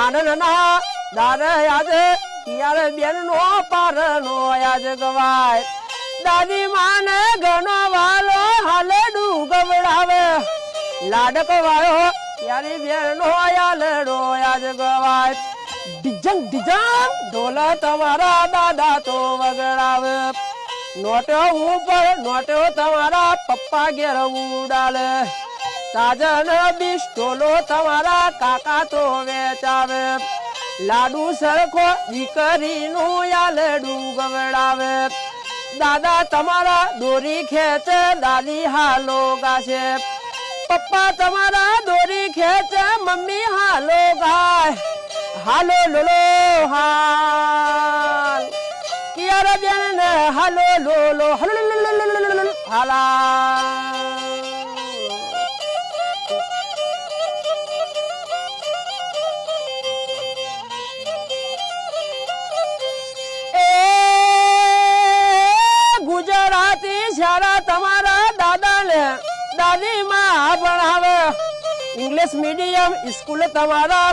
આનંદના દાદા યાદ યાર બેન નો પાર નો યાદ ગવાય. દાદી માને ઘણો વાલો હાલે ડૂગવડાવે લાડક વાળો ત્યારે બેન નો યાલ યાદ ગવાય. ડિજંગ ડિજંગ ઢોલ તમારા દાદા તો વગડાવે. નોટો ઉપર નોટો તમારા પપ્પા ઘેર ઉડાલે સાજન ઢોલો તમારા કાકા તો વેચાવે. લાડુ સરખો દીકરીનું યાલડું ગવડાવે. દાદા તમારા દોરી ખેંચે, દાદી હાલો ગાશે. પપ્પા તમારા દોરી ખેંચે, મમ્મી હાલો ગાય. હાલો લોલો હાલ કિયારા બેન ને હાલો લોલો હાલો લો લો લો લો લો લો હાલા એ ગુજરાતી શાળા તમારા દાદાને દાદી માં ભણાવે ઇંગ્લિશ મીડિયમ સ્કૂલ તમારા